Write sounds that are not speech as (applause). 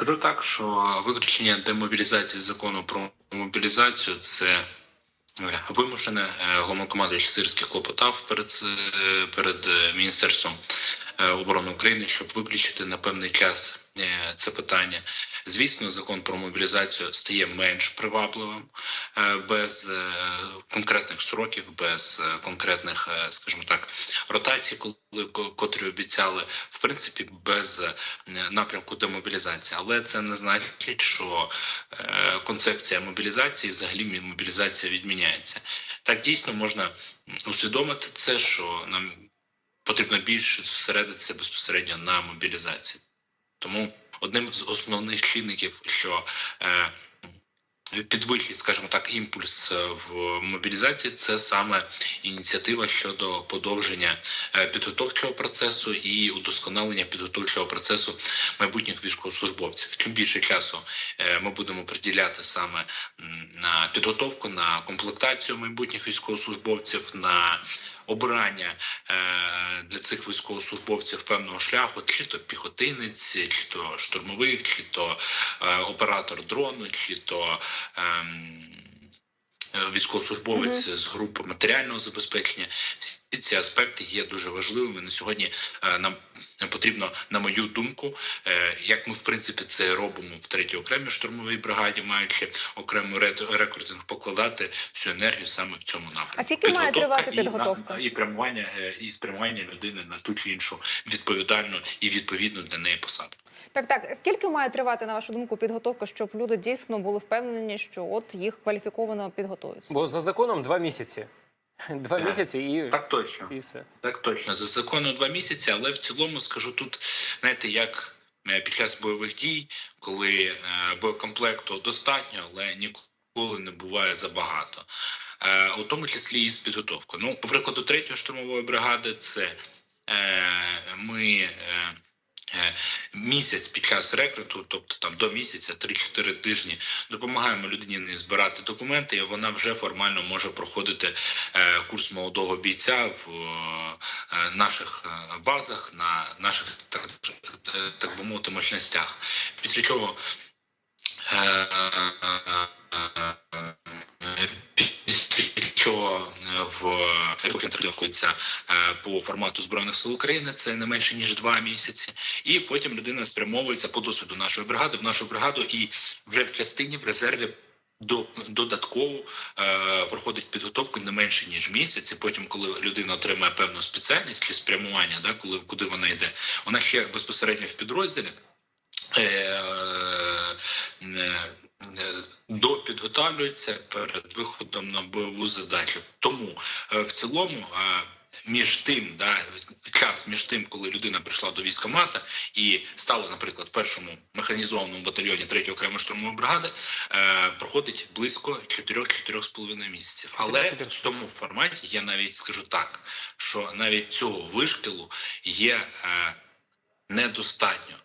Скажу так, що виключення демобілізації закону про мобілізацію це е, вимушене е, сирських клопотав перед, е, перед міністерством оборони України, щоб виключити на певний час це питання. Звісно, закон про мобілізацію стає менш привабливим е, без е, конкретних сроків, без е, конкретних, скажімо так, ротацій, коли котрі обіцяли, в принципі, без напрямку демобілізації. Але це не значить, що концепція мобілізації, взагалі мобілізація відміняється. Так дійсно можна усвідомити це, що нам потрібно більше зосередитися безпосередньо на мобілізації. Тому одним з основних чинників, що е, підвищить, скажімо так, імпульс е, в мобілізації, це саме ініціатива щодо подовження е, підготовчого процесу і удосконалення підготовчого процесу майбутніх військовослужбовців. Чим більше часу е, ми будемо приділяти саме на підготовку, на комплектацію майбутніх військовослужбовців, на обрання е, для цих військовослужбовців певного шляху, чи то піхотинець, чи то штурмовик, чи то е, оператор дрону, чи то ем, військовослужбовець з групи матеріального забезпечення. Всі ці аспекти є дуже важливими на сьогодні. е, Нам потрібно, на мою думку, е, як ми в принципі це робимо в третій окремій штурмовій бригаді, маючи окремий рекрутинг, покладати всю енергію саме в цьому напрямку. А скільки має Підготовка тривати і на- підготовка? і прямування е, і спрямування людини на ту чи іншу відповідальну і відповідну для неї посаду. Так, так. Скільки має тривати, на вашу думку, підготовка, щоб люди дійсно були впевнені, що от їх кваліфіковано підготують? Бо за законом два місяці. (laughs) Два місяці і, Так точно. і все. Так точно, за законом два місяці, але в цілому скажу тут, знаєте, як е, під час бойових дій, коли е, боєкомплекту достатньо, але ніколи не буває забагато. Е, у тому числі і з підготовкою. Ну, по прикладу третьої штурмової бригади, це ми. Е, Місяць під час рекруту, тобто там до місяця, 3-4 тижні, допомагаємо людині збирати документи, і вона вже формально може проходити е, курс молодого бійця в е, наших базах, на наших так, так би мовити мощностях. Після чого е, знаходиться е, по формату збройних сил України. Це не менше ніж два місяці, і потім людина спрямовується по досвіду нашої бригади в нашу бригаду, і вже в частині в резерві. До додатково е, проходить підготовку не менше ніж місяць. І потім, коли людина отримає певну спеціальність чи спрямування, да, коли куди вона йде, вона ще безпосередньо в підрозділі е, е, допідготовлюється перед виходом на бойову задачу. Тому е, в цілому. е, між тим, да, час між тим, коли людина прийшла до військкомата і стала, наприклад, в першому механізованому батальйоні 3 окремої штурмової бригади, е, проходить близько 4-4,5 місяців. Але в цьому форматі я навіть скажу так, що навіть цього вишкілу є е, недостатньо.